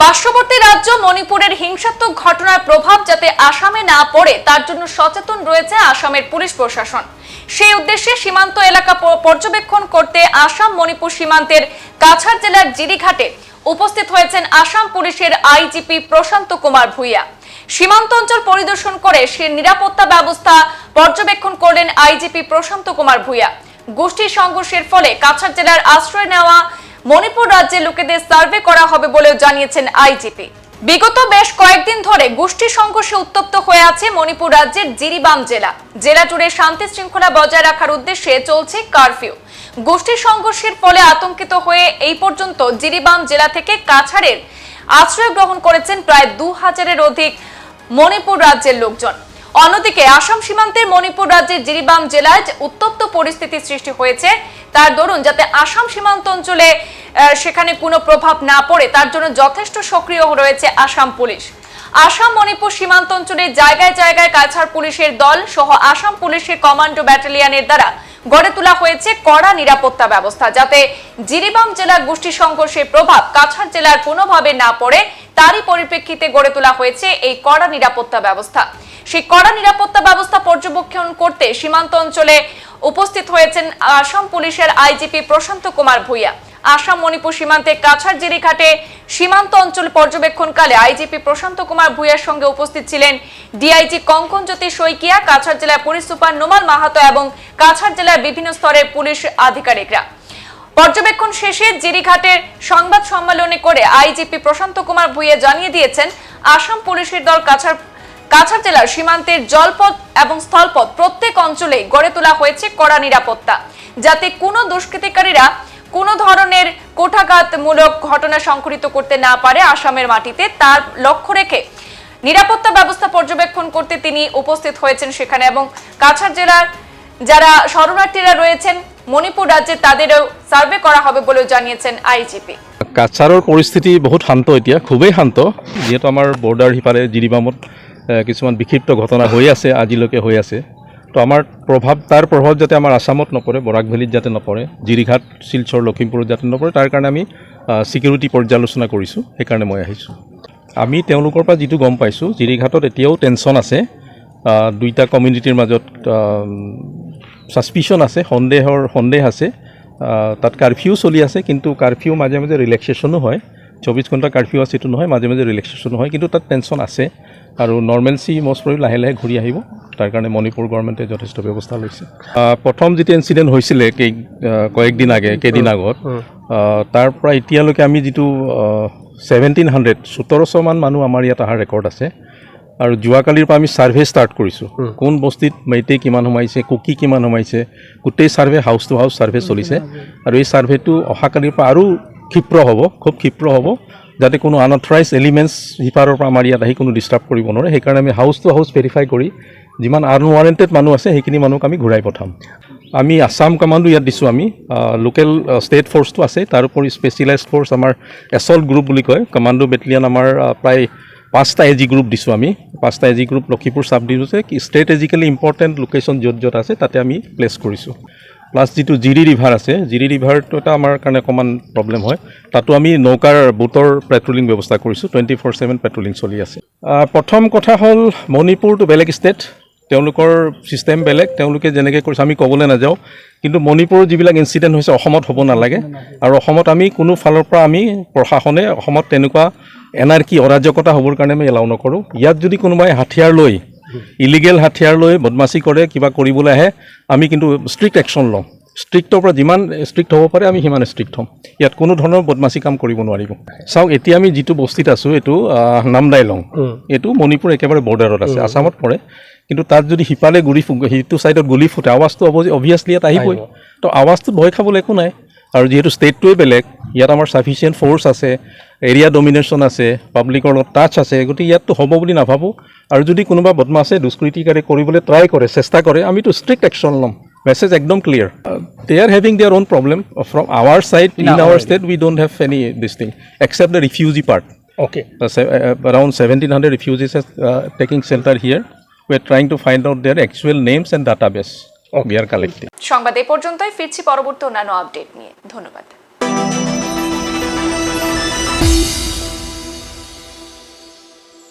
রাজ্য মণিপুরের হিংসাত্মক ঘটনার প্রভাব যাতে আসামে না পড়ে, তার জন্য সচেতন রয়েছে আসামের পুলিশ প্রশাসন। সেই উদ্দেশ্যে সীমান্ত এলাকা পর্যবেক্ষণ করতে আসাম মণিপুর সীমান্তের কাছাড় জেলার জিরিঘাটে উপস্থিত হয়েছেন আসাম পুলিশের আইজিপি প্রশান্ত কুমার ভূঁইয়া। সীমান্ত অঞ্চল পরিদর্শন করে সে নিরাপত্তা ব্যবস্থা পর্যবেক্ষণ করলেন আইজিপি প্রশান্ত কুমার ভূঁইয়া। গোষ্ঠী সংঘর্ষের ফলে কাছাড় জেলার আশ্রয় নেওয়া মণিপুর রাজ্যের লোকেদের সার্ভে করা হবে বলেও জানিয়েছেন আইজিপি। বিগত বেশ কয়েকদিন ধরে গোষ্ঠী সংঘর্ষে উত্তপ্ত হয়ে আছে মণিপুর রাজ্যের জিরিবাম জেলা। জেলা জুড়ে শান্তি শৃঙ্খলা বজায় রাখার উদ্দেশ্যে চলছে কারফিউ। গোষ্ঠী সংঘর্ষের ফলে আতঙ্কিত হয়ে এই পর্যন্ত জিরিবাম জেলা থেকে কাছাড়ের আশ্রয় গ্রহণ করেছেন প্রায় দু হাজারের অধিক মণিপুর রাজ্যের লোকজন। অন্যদিকে আসাম সীমান্তের মণিপুর রাজ্যের জিরিবাম জেলায় যে উত্তপ্ত পরিস্থিতি সৃষ্টি হয়েছে, তার দরুন যাতে আসাম সীমান্ত অঞ্চলে সেখানে কোনো প্রভাব না পড়ে, তার জন্য যথেষ্ট সক্রিয় রয়েছে আসাম পুলিশ। আসাম মণিপুর সীমান্ত অঞ্চলে জায়গায় জায়গায় কাছাড় পুলিশের দল সহ আসাম পুলিশের কমান্ডো ব্যাটালিয়নের দ্বারা গড়ে তোলা হয়েছে কড়া নিরাপত্তা ব্যবস্থা, যাতে জিরিবাম জেলার গোষ্ঠী সংঘর্ষের প্রভাব কাছাড় জেলার কোনোভাবে না পড়ে, তারই পরিপ্রেক্ষিতে গড়ে তোলা হয়েছে এই কড়া নিরাপত্তা ব্যবস্থা। সেই কড়া নিরাপত্তা ব্যবস্থা পর্যবেক্ষণ করতে সীমান্ত অঞ্চলে উপস্থিত হয়েছেন আসাম পুলিশের আইজিপি প্রশান্ত কুমার ভূঁইয়া। আসাম মণিপুর সীমান্তে কাছাড় জিরিঘাটে সীমান্ত অঞ্চল পর্যবেক্ষণকালে আইজিপি প্রশান্ত কুমার ভূঁইয়ার সঙ্গে উপস্থিত ছিলেন ডিআইজি কঙ্কন জ্যোতি শইকিয়া, কাছাড় জেলার পুলিশ সুপার নোমাল মাহাতো এবং কাছাড় জেলার বিভিন্ন স্তরের পুলিশ আধিকারিকরা। পর্যবেক্ষণ শেষে জিরিঘাটের সংবাদ সম্মেলনে করে আইজিপি প্রশান্ত কুমার ভূঁইয়া জানিয়ে দিয়েছেন, আসাম পুলিশের দল কাছাড় কাছাড় জেলার সীমান্তের জলপথ এবং স্থলপথ প্রত্যেক অঞ্চলে গড়ে তোলা হয়েছে কড়া নিরাপত্তা যাতে কোনো দুষ্কৃতিকারীরা কোনো ধরনের কোঠাঘাতমূলক ঘটনা সংঘটিত করতে না পারে আসামের মাটিতে তার লক্ষ্য রেখে নিরাপত্তা ব্যবস্থা পর্যবেক্ষণ করতে তিনি উপস্থিত হয়েছেন সেখানে এবং কাছাড় জেলার যারা শরণার্থীরা রয়েছেন মণিপুর রাজ্যে তাদেরও সার্ভে করা হবে বলেও জানিয়েছেন আইজিপি। কাছাৰৰ পৰিস্থিতি বহুত শান্ত এতিয়া খুবেই শান্ত। যিহেতু আমাৰ বৰ্ডাৰ সিপাৰে জিৰিবামত এ, কিছুমান বিক্ষিপ্ত ঘটনা হৈ আছে, আজিলৈকে হৈ আছে। তো আমাৰ প্ৰভাৱ, তাৰ প্ৰভাৱ যাতে আমাৰ আছামত নপৰে, বৰাক ভেলীত যাতে নপৰে, জিৰিঘাট, শিলচৰ, লখিমপুৰত যাতে নপৰে, তাৰ কাৰণে আমি ছিকিউৰিটি পৰ্যালোচনা কৰিছোঁ, সেইকাৰণে মই আহিছোঁ। আমি তেওঁলোকৰ পৰা যিটো গম পাইছোঁ, জিৰিঘাটত এতিয়াও টেনশ্যন আছে দুইটা কমিউনিটিৰ মাজত ছাছপিশ্যন আছে, সন্দেহৰ, সন্দেহ আছে তাত কাৰফিউ চলি আছে, কিন্তু কাৰফিউ মাজে মাজে ৰিলেক্সেশ্যনো হয় চৌবিছ ঘণ্টা কাৰফিউ আছে এইটো নহয়, মাজে মাজে ৰিলেক্সেশ্যনো হয়, কিন্তু তাত টেনশ্যন আছে। আৰু নৰ্মেলচি মষ্ট প্ৰবলি লাহে লাহে ঘূৰি আহিব। তাৰ কাৰণে মণিপুৰ গভৰ্ণমেণ্টে যথেষ্ট ব্যৱস্থা লৈছে। প্ৰথম যেতিয়া ইনচিডেণ্ট হৈছিলে কেই কয়েকদিন আগে কেইদিন আগত তাৰ পৰা এতিয়ালৈকে আমি যিটো ছেভেণ্টিন হাণ্ড্ৰেড সোতৰশমান মানুহ আমাৰ ইয়াত অহাৰ ৰেকৰ্ড আছে। আৰু যোৱাকালিৰ পৰা আমি ছাৰ্ভে ষ্টাৰ্ট কৰিছোঁ। কোন বস্তিত মেইটেই কিমান সোমাইছে কুকি কিমান সোমাইছে গোটেই survey house to house survey চলিছে। আৰু এই ছাৰ্ভেটো অহাকালিৰ পৰা আৰু ক্ষীপ্ৰ হ'ব খুব ক্ষীপ্ৰ হ'ব। যাতে কোনো আনঅথৰাইজ এলিমেণ্টছ সিপাৰৰ পৰা আমাৰ ইয়াত আহি কোনো ডিষ্টাৰ্ব কৰিব নোৱাৰে। সেইকাৰণে আমি হাউচ টু হাউচ ভেৰিফাই কৰি যিমান আনৱাৰেণ্টেড মানুহ আছে, সেইখিনি মানুহক আমি ঘূৰাই পঠাম। আমি আছাম কামাণ্ডো ইয়াত দিছোঁ আমি। লোকেল ষ্টেট ফ'ৰ্চটো আছে। তাৰোপৰি স্পেচিয়েলাইজড ফ'ৰ্চ আমাৰ এছল্ট গ্ৰুপ বুলি কয়। কমাণ্ডো বেটেলিয়ন আমাৰ প্ৰায় পাঁচটা এজি গ্ৰুপ দিছোঁ আমি। পাঁচটা এজি গ্ৰুপ লখিমপুৰ চাব ডিভিজনে ষ্ট্ৰেটেজিকেলি ইম্পৰ্টেণ্ট লোকেশ্যন য'ত য'ত আছে, তাতে আমি প্লেচ কৰিছোঁ। প্লাছ যিটো জিৰি ৰিভাৰ আছে, জিৰি ৰিভাৰটো এটা আমাৰ কাৰণে অকণমান প্ৰব্লেম হয়। তাতো আমি নৌকাৰ বোটৰ পেট্ৰলিং ব্যৱস্থা কৰিছোঁ টুৱেণ্টি ফ'ৰ ছেভেন পেট্ৰলিং চলি আছে। প্ৰথম কথা হ'ল মণিপুৰটো বেলেগ ষ্টেট তেওঁলোকৰ ছিষ্টেম বেলেগ, তেওঁলোকে যেনেকৈ কৰিছে, আমি ক'বলৈ নাযাওঁ। কিন্তু মণিপুৰৰ যিবিলাক ইনচিডেণ্ট হৈছে, অসমত হ'ব নালাগে। আৰু অসমত আমি কোনো ফালৰ পৰা আমি প্ৰশাসনে, অসমত তেনেকুৱা এনাৰ্কি অৰাজকতা হ'বৰ কাৰণে আমি এলাউ নকৰোঁ। ইয়াত যদি কোনোবাই হাথিয়াৰ লৈ ইলিগেল হাথিয়াৰ লৈ বদমাচি কৰে কিবা কৰিবলৈ আহে আমি কিন্তু ষ্ট্ৰিক্ট একশ্যন লওঁ। ষ্ট্ৰিক্টৰ পৰা যিমান ষ্ট্ৰিক্ট হ'ব পাৰে আমি সিমান ষ্ট্ৰিক্ট হ'ম। ইয়াত কোনো ধৰণৰ বদমাচি কাম কৰিব নোৱাৰিব। চাওক এতিয়া আমি যিটো বস্তিত আছোঁ এইটো নামদাই নামদাইলং এইটো মণিপুৰ একেবাৰে বৰ্ডাৰত আছে আছামত পৰে। কিন্তু তাত যদি সিপালে গুলি সিটো ছাইডত গুলি ফুটে আৱাজটো অভিয়াছলি ইয়াত আহিবই। তো আৱাজটোত ভয় খাবলৈ একো নাই। আৰু যিহেতু ষ্টেটটোৱে বেলেগ ইয়াত আমাৰ ছাফিচিয়েণ্ট ফ'ৰ্চ আছে। এৰিয়া ডমিনেশ্যন আছে পাব্লিকৰ লগত টাচ আছে গতিকে ইয়াততো হ'ব বুলি নাভাবোঁ। আৰু যদি কোনোবা বদমাছে দুষ্কৃতিকাৰী কৰিবলৈ ট্ৰাই কৰে চেষ্টা কৰে আমিতো ষ্ট্ৰিক্ট একশ্যন ল'ম। মেছেজ একদম clear they are having their own problem from our side in our state we don't have any this thing except the refugee part Okay. Se- around 1700 refugees are uh, taking shelter here. We're trying to find out their actual names and database. We are collecting. সংবাদ এ পর্যন্তই ফিরছি পরবর্তী অন্যান্য update নিয়ে। ধন্যবাদ।